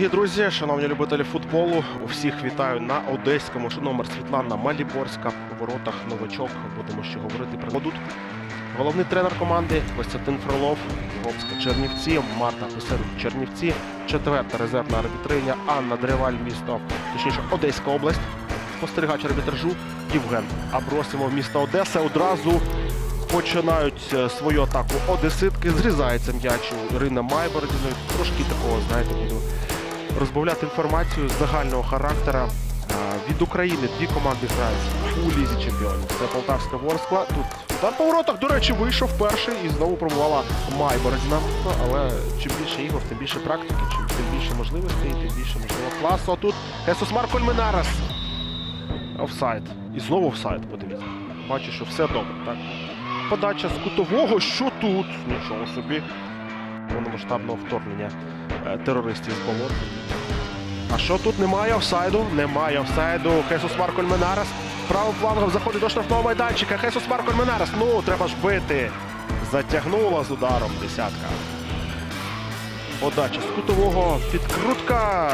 Дорогі друзі, шановні любителі футболу, усіх вітаю на одеському номер Світлана Маліборська у воротах новачок. Будемо ще говорити про Водут. Головний тренер команди Костянтин Фролов, Європська Чернівці, Марта Писарюк Чернівці, четверта резервна арбітриня Анна Древаль, місто, точніше Одеська область. Спостерігач арбітражу Євген Абросимов, місто Одеса. Одразу починають е, свою атаку одеситки. Зрізається м'яч у Ірина Майбородіної. Трошки такого, знаєте, буду розбавляти інформацію загального характера. Від України дві команди грають у лізі чемпіонів. Це Полтавська Ворскла. Тут удар по воротах, до речі, вийшов перший і знову пробувала Майбородіна. Ну, але чим більше ігор, тим більше практики, чим тим більше можливостей, тим більше можливо класу. А тут Хесус Марко Альменарес. Офсайд. І знову офсайд, подивіться. Бачу, що все добре, так? Подача з кутового. Що тут? Нічого собі. Повномасштабного вторгнення терористів з болот. А що тут немає офсайду? Немає офсайду. Хесус Марко Альменарес. Правим флангом заходить до штрафного майданчика. Хесус Марко Альменарес. Ну, треба ж бити. Затягнула з ударом десятка. Подача з кутового. Підкрутка.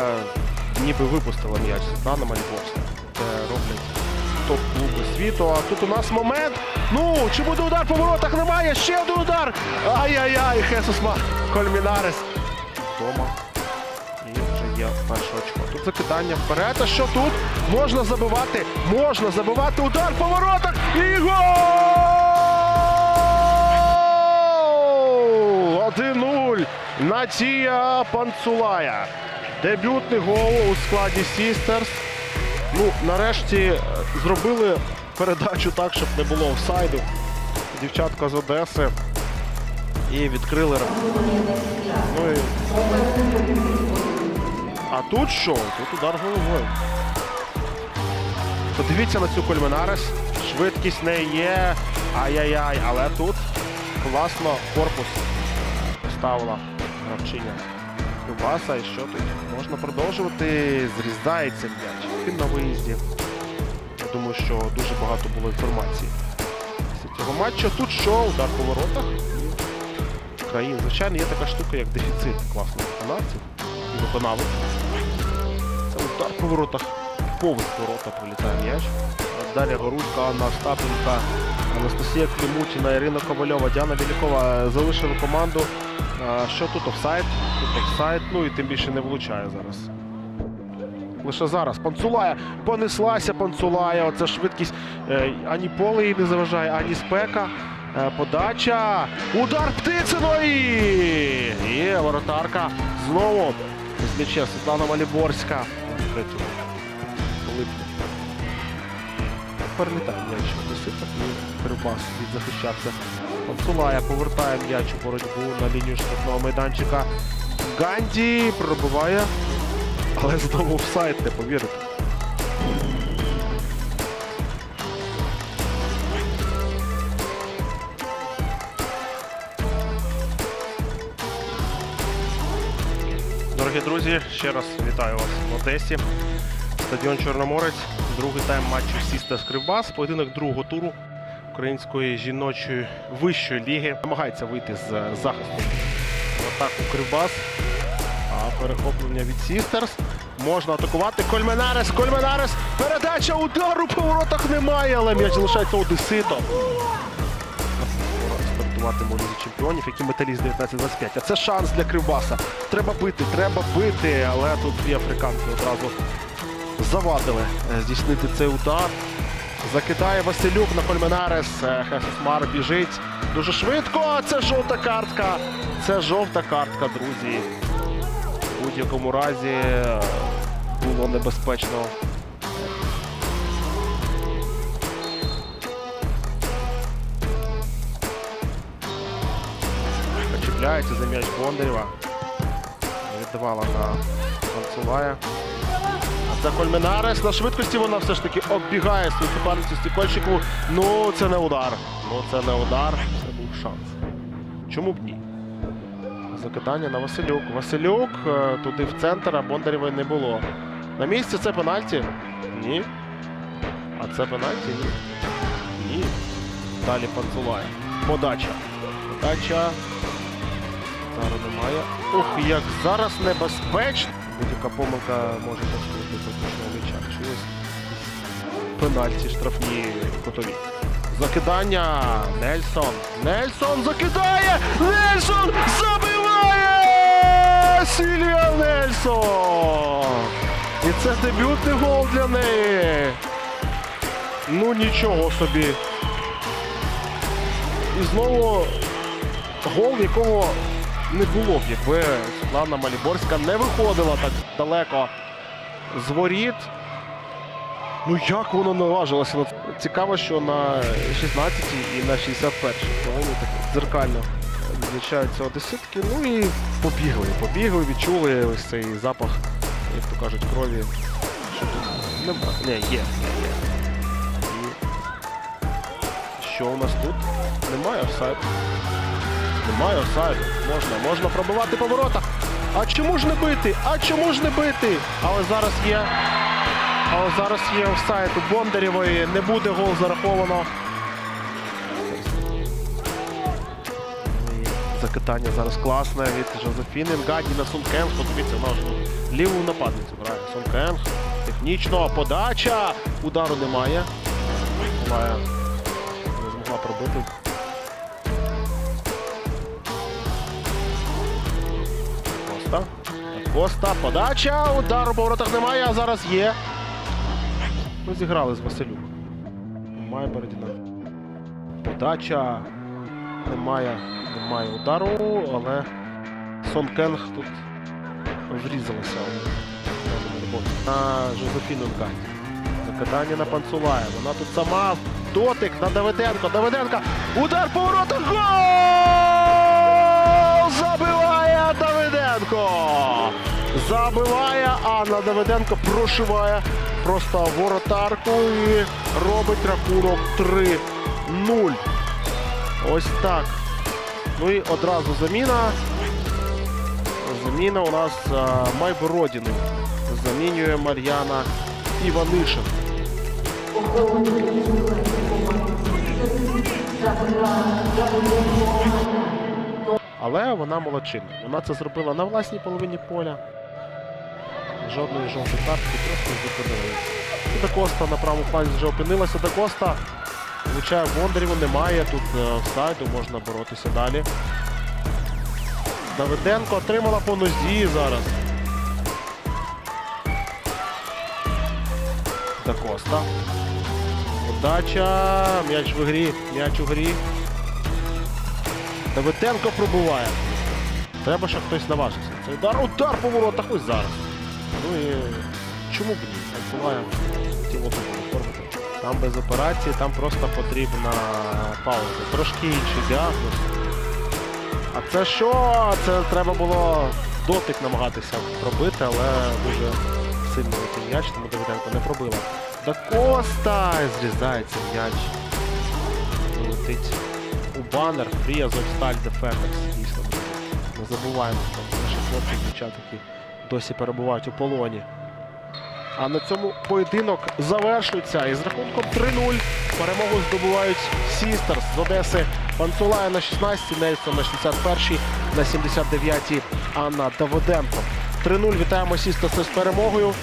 Ніби випустила м'яч Світлана Маліборська. Це роблять топ-клуби світу. А тут у нас момент. Ну, чи буде удар по воротах? Немає. Ще один удар. Ай-яй-яй, Хесус Марко Альменарес. Дома. І вже є перше очко. Тут закидання вперед. А що тут? Можна забивати. Можна забивати удар по воротах. І гол! 1-0. Натія Панцулая. Дебютний гол у складі Сістерс. Ну, нарешті е, зробили передачу так, щоб не було офсайду. Дівчатка з Одеси. І відкрили. Ну і а тут що? Тут удар головою. Подивіться на цю Кольменарес. Швидкість не є. Ай-яй-яй. Але тут класно корпус поставила гравчиня Любаса. І що тут? Можна продовжувати. Зрізається м'яч. Він на виїзді. Я думаю, що дуже багато було інформації. Цього матчу тут що? Удар по воротах. Країн. Звичайно, є така штука, як дефіцит класних виконавців і виконавець. Це удар по воротах. Повз ворота прилітає м'яч. Дар'я Горулька, Анна Остапенка, Анастасія Клімутіна, Ірина Ковальова, Діана Білякова залишили команду. Що тут офсайд? Тут офсайд, ну і тим більше не влучає зараз. Лише зараз. Панцулая понеслася Панцулая. Оце швидкість. Е, Ані поле їй не заважає, ані спека. Е, Подача. Удар Птициної! Є воротарка. Знову з м'яча Світлана. Липня. Перелітає м'яч. І Кривбас відзахищався. Панцулая повертає м'яч у боротьбу на лінію штрафного майданчика. Ганді пробиває. Але знову офсайд, не повірите. Дорогі друзі, ще раз вітаю вас в Одесі. Стадіон Чорноморець. Другий тайм матчу Сіста Кривбас. Поєдинок другого туру української жіночої вищої ліги. Намагається вийти з захисту в атаку Кривбас. А перехоплення від Сістерс. Можна атакувати. Кольменарес, Кольменарес. Передача удару по воротах немає, але м'яч залишається одеситом. Стартуватиме у лізі чемпіонів, які металіст 19-25. А це шанс для Кривбаса. Треба бити, треба бити, але тут дві африканки одразу завадили е, здійснити цей удар. Закидає Василюк на Кольменарес. Е, Хесусмар біжить дуже швидко. Це жовта картка. Це жовта картка, друзі. У будь-якому разі е, було небезпечно. Чіпляється за м'яч Бондарєва. Віддавала на Панцулая. А це Кольменарес. На швидкості вона все ж таки оббігає свою суперницю Стікольчику. Ну, це не удар. Ну, це не удар. Це був шанс. Чому б ні? Закидання на Василюк. Василюк е, туди в центр, а Бондарєвої не було. На місці це пенальті? Ні. А це пенальті? Ні. Ні. Далі Панцулай. Подача. Подача. Зараз немає. Ух, як зараз небезпечно. Будь-яка помилка може коштувати точного м'яча. Чи пенальті штрафні котові. Закидання. Нельсон. Нельсон закидає! Нельсон забиває! Сільвія Нельсон! І це дебютний гол для неї. Ну нічого собі. І знову гол, якого не було б, якби Світлана Маліборська не виходила так далеко з воріт. Ну як воно наважилося? Цікаво, що на 16 і на 61-й хвилині так дзеркально відзначаються одеситки. Ну і побігли, побігли, відчули ось цей запах, як то кажуть, крові. Що тут? Нема. Не, є, є. І що у нас тут? Немає офсайду. Немає офсайду. Можна, можна пробивати по воротах. А чому ж не бити? А чому ж не бити? Але зараз є. Але зараз є офсайд у Бондарєвої. Не буде гол зараховано. Закидання зараз класне від Жозефіни. Гаді на Сункенг. Подивіться, вона вже ліву нападницю грає. Сункенг. Технічно подача. Удару немає. Миколая не змогла пробити. Коста. Коста. Подача. Удару по воротах немає, а зараз є. Ми зіграли з Василюк. Немає Бородіна. Подача. Немає. Немає удару, але Сон Кенг тут врізалася. На Жозефіну. Закидання на Панцулая. Вона тут сама. Дотик на Давиденко. Давиденко. Удар по воротах. Гол! Забиває Давиденко. Забиває Анна Давиденко. Прошиває просто воротарку і робить рахунок 3-0. Ось так. Ну і одразу заміна. Заміна у нас а, Майбородіну. Замінює Мар'яна Іванишин. Але вона молодчина. Вона це зробила на власній половині поля. Жодної жовтої картки, просто зупинилася. І Дакоста на правому фланзі вже опинилася. Дакоста влучає Бондарєву, немає. Тут е, офсайду, можна боротися далі. Давиденко отримала по нозі зараз. Дакоста. Удача. М'яч в грі. М'яч у грі. Давиденко пробуває. Треба, щоб хтось наважився. Це удар, удар по воротах ось зараз. Ну і чому б ні? Так буває тіло оформити. Там без операції, там просто потрібна пауза. Трошки інший діагноз. А це що? Це треба було дотик намагатися пробити, але дуже сильно летів м'яч, тому Давиденко не пробила. Да Коста зрізається м'яч. Летить банер Free Azovstal Defenders. Дійсно. Не забуваємо, що наші хлопці дівчата, досі перебувають у полоні. А на цьому поєдинок завершується. І з рахунком 3-0 перемогу здобувають Сістерс з Одеси. Панцулая на 16-й, Нельсон на 61-й, на 79 Анна Давиденко. 3-0 вітаємо Сістерс з перемогою.